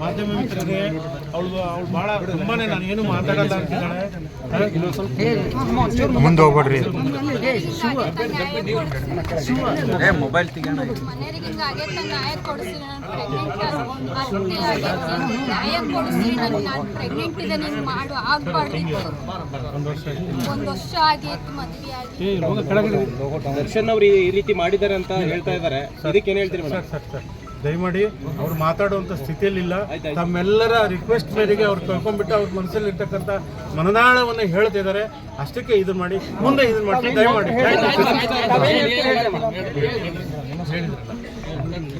ಮಾಧ್ಯಮ ಮಿತ್ರರಿಗೆ ಅವಳು ಅವಳು ಭಾಳ ತುಂಬಾನೇ ನಾನು ಏನು ಮಾತಾಡಲ್ಲ ಅಂತಿದ್ದಾಳೆ. ಮುಂದೆ ಹೋಗ್ಬೇಡ್ರಿ. ಮೊಬೈಲ್ ದರ್ಶನ್ ಅವರು ಈ ರೀತಿ ಮಾಡಿದ್ದಾರೆ ಅಂತ ಹೇಳ್ತಾ ಇದ್ದಾರೆ. ಅದಕ್ಕೆ ಏನ್ ಹೇಳ್ತೀರಿ ದಯಮಾಡಿ ಅವ್ರು ಮಾತಾಡುವಂಥ ಸ್ಥಿತಿಯಲ್ಲಿಲ್ಲ. ತಮ್ಮೆಲ್ಲರ ರಿಕ್ವೆಸ್ಟ್ ಮೇರೆಗೆ ಅವ್ರು ತಗೊಂಡ್ಬಿಟ್ಟು ಅವ್ರ ಮನಸ್ಸಲ್ಲಿ ಇರ್ತಕ್ಕಂಥ ಮನದಾಳವನ್ನು ಹೇಳ್ತಿದ್ದಾರೆ ಅಷ್ಟಕ್ಕೆ ಇದು ಮಾಡಿ ಮುಂದೆ ಇದನ್ನ ಮಾಡಿ ದಯಮಾಡಿ.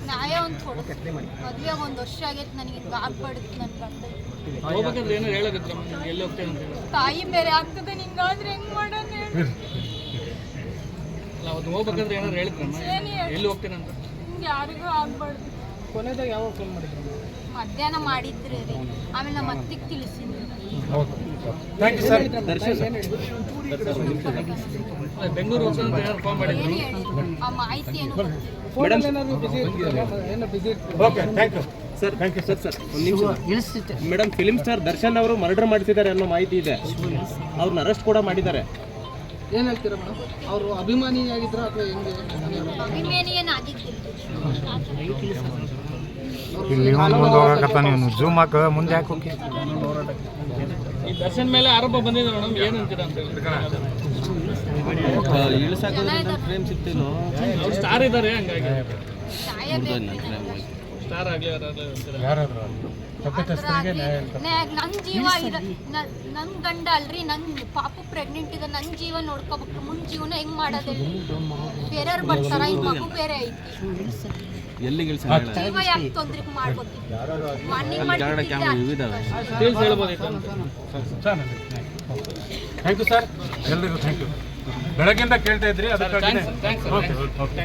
ನ್ಯಾಯ ಒಂದು ಕೊಡಿಸಿ ಮದುವೆಗೆ ಒಂದು ವರ್ಷ ಆಗೈತೆ ನನಗೆ ಹಿಂಗೆ ಆಗ್ಬಾರ್ದಿತ್ತು ನನ್ನ ಗಂಡ. ಹೋಗ್ಬೇಕಂದ್ರೆ ಏನೋ ಹೇಳಕತ್ರ ಎಲ್ಲಿ ಹೋಗ್ತೇನೆ ಅಂತ ತಾಯಿ ಬೇರೆ ಆಗ್ತದೆ ನಿಂಗಾದ್ರೆ ಹೆಂಗ್ ಮಾಡೋಣ? ಹೇಳು? ಅಲ್ಲ ಅವತ್ತು ಹೋಗ್ಬೇಕಂದ್ರೆ ಏನಾರು ಹೇಳಿದ್ರಮ್ಮ ಏನ್ ಎಲ್ಲಿ ಹೋಗ್ತೇನೆ ಅಂತ ಹಿಂಗೆ ಯಾರಿಗೂ ಆಗ್ಬಾರ್ದು. ಕೊನೆದಾಗ ಯಾವಾಗ ಫೋನ್ ಮಾಡಿದ್ರು? ಮಧ್ಯಾಹ್ನ ಮಾಡಿದ್ರಿ ರೀ. ಆಮೇಲೆ ನಮ್ಮ ಅತ್ತಿಗೆ ತಿಳಿಸಿದ್ರು ಹೌದು ಥ್ಯಾಂಕ್ ಯು ಸರ್ ಅಲ್ಲ ಬೆಂಗಳೂರು ಹೋಗ್ತೇನೆ ಅಂತ ಫೋನ್ ಮಾಡಿದ್ರು? ಏನು ಹೇಳಿದ್ರು ಆ ಮಾಹಿತಿ ಏನು ಗೊತ್ತಿಲ್ಲ. Okay thank you sir thank you sir sir ಒಂದು ನಿಮಿಷ ಮೇಡಮ್ ಫಿಲ್ಮ್ ಸ್ಟಾರ್ ದರ್ಶನ್ ಅವರು ಮರ್ಡರ್ ಮಾಡ್ತಿದ್ದಾರೆ ಅನ್ನೋ ಮಾಹಿತಿ ಇದೆ. ಅವ್ರನ್ನ ಅರೆಸ್ಟ್ ಕೂಡ ಮಾಡಿದ್ದಾರೆ. ಏನು ಹೇಳ್ತೀರಾ ಮೇಡಮ್? ಅವರು ಅಭಿಮಾನಿಯಾಗಿದ್ರ ಅಥವಾ ಹೆಂಗೆ? ಇಲ್ಲಿ ಇವ್ನು ಮುಂದೆ ಹೋಗಕತ್ತ ನೀವು? ಜೂಮ್ ಹಾಕ ಮುಂದೆ ಯಾಕೆ ಹೋಗಿ? ಈ ದರ್ಶನ್ ಮೇಲೆ ಆರೋಪ ಬಂದಿದೆ ಮೇಡಮ್. ಏನು ಅಂತೀರಾ ಅಂತ ಹೇಳಿ. ಜನ ಇದ್ದಾರೆ. ಅವ್ರು ಸ್ಟಾರ್ ಇದ್ದಾರೆ ಹಂಗಾಗಿ. ಸ್ಟಾರ್ ಆಗಲಿ ಯಾರಾಗಲಿ ಅಂತೀರಾ? ಯಾರಾದ್ರು ತಪ್ಪಿತಸ್ಥರಿಗೆ ನ್ಯಾಯ ಅಂತ. ನ್ಯಾಯ- ನನ್ ಜೀವ ಇರ ನನ್- ನನ್ ಗಂಡ ಅಲ್ರಿ ನನ್ ಪಾಪು ಪ್ರೆಗ್ನೆಂಟ್ ಇದೆ ನನ್ ಜೀವ ನೋಡ್ಕೋಬೇಕು. ಮುಂದ್ ಜೀವನ ಹೆಂಗ್ ಮಾಡೋದು ಬೇರೆಯವ್ರು ಬರ್ತಾರ? ಈ ಮಗು ಬೇರೆ ಐತಿ. ಜೀವ ಯಾಕೆ ತೊಂದ್ರೆ thank you sir thank you ಬೆಳಗ್ಗೆಯಿಂದ ಕೇಳ್ತಾ ಇದ್ರಿ okay okay